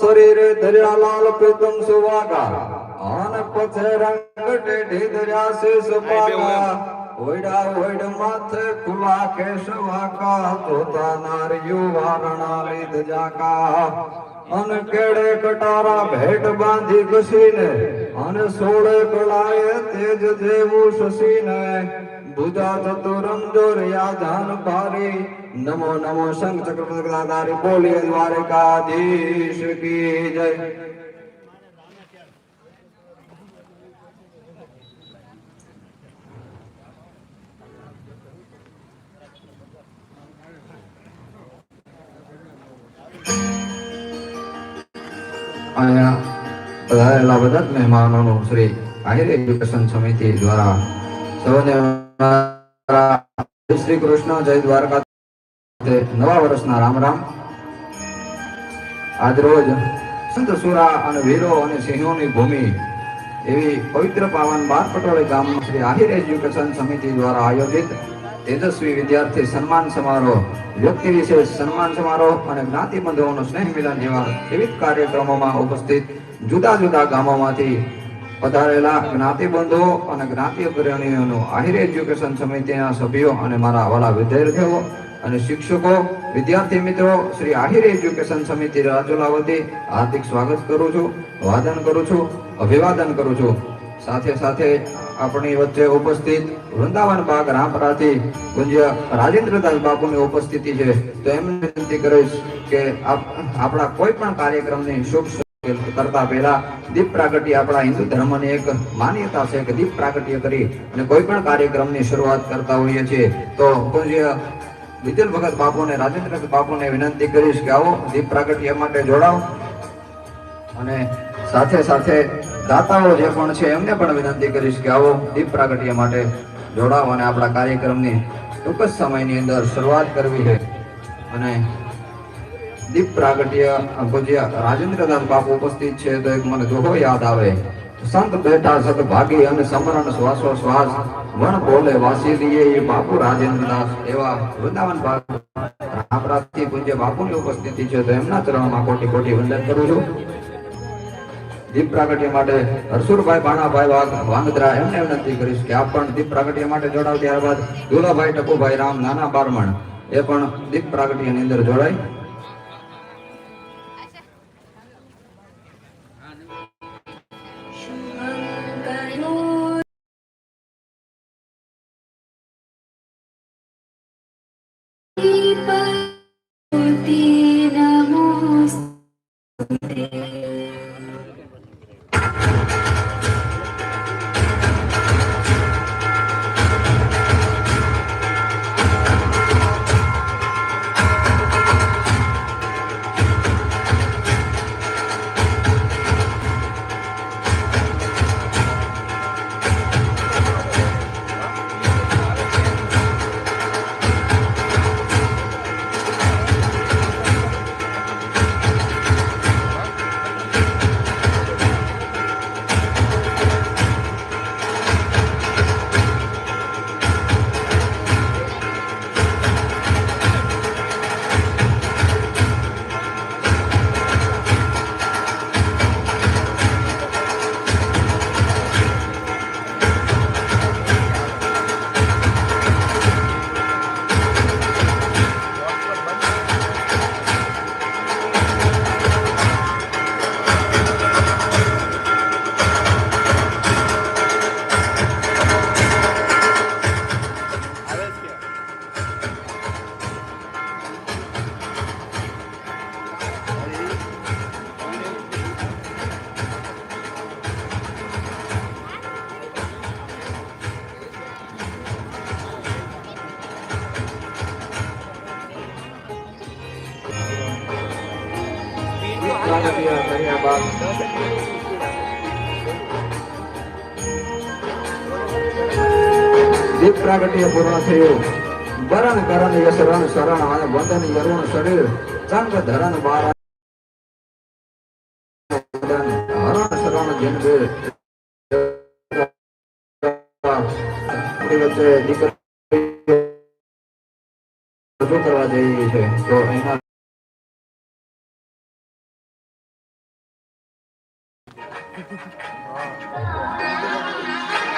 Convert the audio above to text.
શરીરે ધર્યા લાલ પ્રીતમ સુવાગા. આન પછે રંગ ટેઢી ધર્યા શેષ પાગા. ઓઈડા ઓઈડ માથે ખુલા કેશ વાકા જોતા નારિયું વારણા લીધ જાકા. અન કેડે કટારા ભેટ બાંધી ઘસીને અને સોળ કળાએ તેજ જેવું શશીને ભુજા ચતુરંજો રયા ધન ભારી નમો નમો શંખ ચક્ર પ્રદાતારી બોલીએ દ્વારકાધીશ કી જય. અહીંયા પધારેલા બધા જ મહેમાનોનું શ્રી આહિર એજ્યુકેશન સમિતિ દ્વારા સૌને શ્રી કૃષ્ણ જય દ્વારકા નવા વર્ષના રામ રામ. આજરોજ સંત સુરા અને વીરો અને સિંહોની ભૂમિ એવી પવિત્ર પાવન બાર પટોળી ગામમાં શ્રી આહિર એજ્યુકેશન સમિતિ દ્વારા આયોજિત તેજસ્વી વિદ્યાર્થી સન્માન સમારોહ, વ્યક્તિ વિશેષ સન્માન સમારોહ અને જ્ઞાતિ બંધુઓનું સ્નેહ મિલન જેવા વિવિધ કાર્યક્રમોમાં ઉપસ્થિત જુદા જુદા ગામોમાંથી પધારેલા જ્ઞાતિ બંધુઓ અને જ્ઞાતિ અગ્રણીઓનું આહિર એજ્યુકેશન સમિતિના સભ્યો અને મારા વાલા વિદ્યાર્થીઓ અને શિક્ષકો, વિદ્યાર્થી મિત્રો, શ્રી આહિર એજ્યુકેશન સમિતિ રાજુલા વતી હાર્દિક સ્વાગત કરું છું વાદન કરું છું, અભિવાદન કરું છું. સાથે સાથે આપણી વચ્ચે ઉપસ્થિત વૃંદાવન બાગ રામપરાથી પૂજ્ય રાજેન્દ્રદાસ બાપુની ઉપસ્થિતિ છે. તો એમને વિનંતી કરીશ કે આપણા કોઈ પણ કાર્યક્રમની શુભ કરતા પહેલા દીપ પ્રાગટ્ય આપણા હિન્દુ ધર્મની એક માન્યતા છે કે દીપ પ્રાગટ્ય કરી અને કોઈ પણ કાર્યક્રમની શરૂઆત કરતા હોઈએ છીએ. તો પૂજ્ય વિજલ ભગત બાપુને રાજેન્દ્ર બાપુને વિનંતી કરીશ કે આવો દીપ પ્રાગટ્ય માટે જોડાઓ અને સાથે સાથે દાતાઓ જે પણ છે, એમને પણ વિનંતી કરીશ કે આવો દીપ પ્રાગટ્ય માટે જોડાઓ અને આપણા કાર્યક્રમની ટૂંક જ સમયની અંદર શરૂઆત કરવી છે. અને દીપ પ્રાગટ્ય પૂજ્ય રાજેન્દ્રદાસ બાપુ ઉપસ્થિત છે, તો એક મને દોહો યાદ આવે. સંત બેઠા સત ભાગી અને સમરણ શ્વાસો શ્વાસ, વણ બોલે વાસી દીએ એ બાપુ રાજેન્દ્રદાસ એવા વૃંદાવન ભાગ રામરાજથી પૂજ્ય બાપુની ઉપસ્થિતિ છે, તો એમના ચરણમાં કોટી કોટી વંદન કરું છું. દીપ પ્રાગટ્ય માટે હરસુરભાઈ ભાણાભાઈ વાંગદરા એમને વિનંતી કરીશ કે આપ પણ દીપ પ્રાગટ્ય માટે જોડાવ ત્યારબાદ દુલાભાઈ ટપુભાઈ રામ, નાના બારમણ, એ પણ દીપ પ્રાગટ્યની અંદર જોડાય. શુભંકરો બાદ દીપ પ્રાગટ્ય પૂર્ણ થયું બરણ કરણ યશ રણ શરણ અને વંદન વરુણ શરીર ચંગ ધરણ બાર હરણ શરણ જન વચ્ચે દીકરી રજૂ કરવા જઈએ છે તો એના 아.